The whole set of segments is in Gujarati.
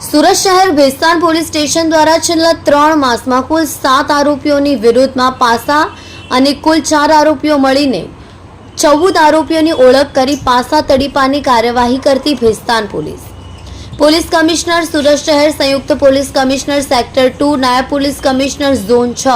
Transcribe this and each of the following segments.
સુરત શહેર ભેસ્તાન પોલીસ સ્ટેશન દ્વારા છેલ્લા ત્રણ માસમાં કુલ સાત આરોપીઓની વિરુદ્ધમાં પાસા અને કુલ ચાર આરોપીઓ મળીને ચૌદ આરોપીઓની ઓળખ કરી પાસા તડીપાની કાર્યવાહી કરતી Bhestan police. Police commissioner Surat શહેર સંયુક્ત પોલીસ કમિશનર સેક્ટર ટુ, નાયબ પોલીસ કમિશનર ઝોન છ.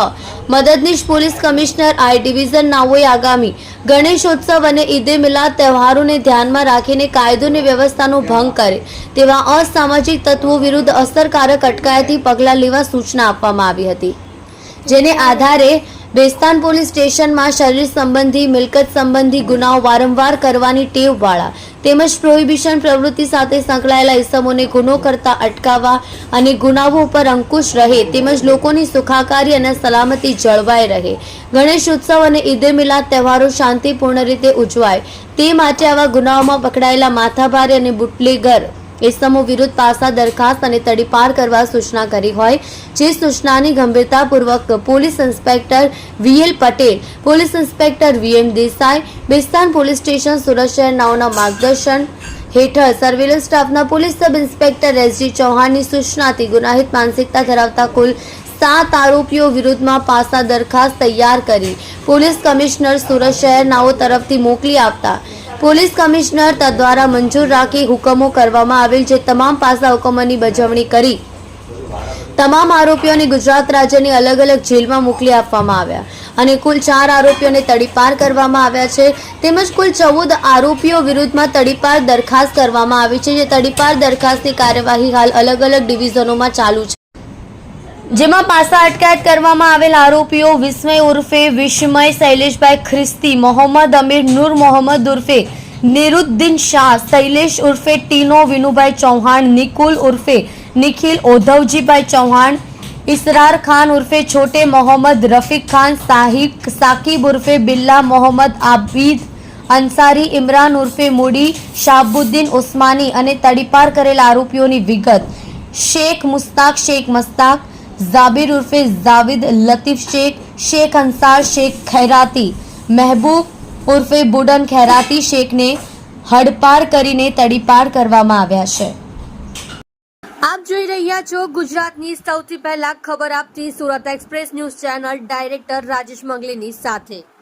મદદનીશ પોલીસ કમિશનર આઈ ડિવિઝન નાઓએ આગામી ગણેશોત્સવ અને ઈદે મિલાદ તહેવારોને ધ્યાનમાં રાખીને કાયદો અને વ્યવસ્થાનો ભંગ કરે તેવા અસામાજિક તત્વો વિરુદ્ધ અસરકારક અટકાયતી પગલાં લેવા સૂચના આપવામાં આવી હતી. જેને આધારે બેસ્તાન પોલીસ સ્ટેશનમાં શરીર સંબંધી, મિલકત સંબંધી ગુનાઓ વારંવાર કરવાની ટેવવાળા તેમજ પ્રોહિબિશન પ્રવૃત્તિ સાથે સંકળાયેલા ઇસમોને ગુનો કરતા અટકાવવા અને ગુનાઓ ઉપર અંકુશ રહે તેમજ લોકોની સુખાકારી અને સલામતી જળવાઈ રહે. ગણેશ ઉત્સવ અને ઈદે મિલાદ તહેવારો શાંતિપૂર્ણ રીતે ઉજવાય. તે માટે આવા ગુનાઓમાં પકડાયેલા માથાભારે અને બુટલેગર ઇસમો વિરુદ્ધ પાસા દરખાસ્ત અને તડીપાર કરવા સૂચના કરી હોય, જે સૂચનાની ગંભીરતાપૂર્વક police inspector VL Patel, police inspector VM Desai, Bhestan police station Surat શહેરનાઓના માર્ગદર્શન હેઠળ સર્વેલન્સ સ્ટાફના પોલીસ સબ ઇન્સ્પેક્ટર એસજી ચૌહાણની સૂચનાથી ગુનાહિત માનસિકતા ધરાવતા કુલ સાત આરોપીઓ વિરુદ્ધમાં પાસા દરખાસ્ત તૈયાર કરી પોલીસ કમિશનર સુરત શહેરનાઓ તરફથી મોકલી આપતા પોલીસ કમિશનર તદ્વારા મંજૂર રાખી હુકમો કરવામાં આવેલ જે તમામ પાસા હુકમોની બજવણી કરી તમામ આરોપીઓને ગુજરાત રાજ્યની અલગ અલગ જેલમાં મોકલી આપવામાં આવ્યા અને કુલ ચાર આરોપીઓને તડીપાર કરવામાં આવ્યા છે. તેમજ કુલ ચૌદ આરોપીઓ વિરુદ્ધમાં તડીપાર દરખાસ્ત કરવામાં આવી છે. જે તડીપાર દરખાસ્તની કાર્યવાહી હાલ અલગ અલગ ડિવિઝનોમાં ચાલુ છે. જેમાં પાસા અટકાયત કરવામાં આવેલ આરોપીઓ વિસ્મય ઉર્ફે વિસ્મય શૈલેષભાઈ ખ્રિસ્તી, મોહમ્મદ અમીર નૂર મોહમ્મદ ઉર્ફે નિરુદ્દીન શાહ, શૈલેષ ઉર્ફે ટીનો વિનુભાઈ ચૌહાણ, નિકુલ ઉર્ફે નિખિલ ઓધવજીભાઈ ચૌહાણ ઇસરાર ખાન ઉર્ફે છોટે મોહમ્મદ, રફીક ખાન, સાહિબ સાકિબ ઉર્ફે બિલ્લા મોહમ્મદ, આબીદ અંસારી, ઇમરાન ઉર્ફે મૂડી, શાહબુદ્દીન ઉસ્માની અને તડીપાર કરેલા આરોપીઓની વિગત. શેખ મુસ્તાક, શેખ મસ્તાક ઝાબિર ઉર્ફે જાવિદ લતીફ શેખ શેખ અંસાર શેખ ખૈરાતી મહેબૂબ ઉર્ફે બુડન ખૈરાતી શેખને હડપાર કરીને તડીપાર કરવામાં આવ્યા છે આપ જોઈ રહ્યા છો ગુજરાતની સૌથી પહેલા ખબર આપતી Surat express news channel director Rajesh મંગલીની સાથે.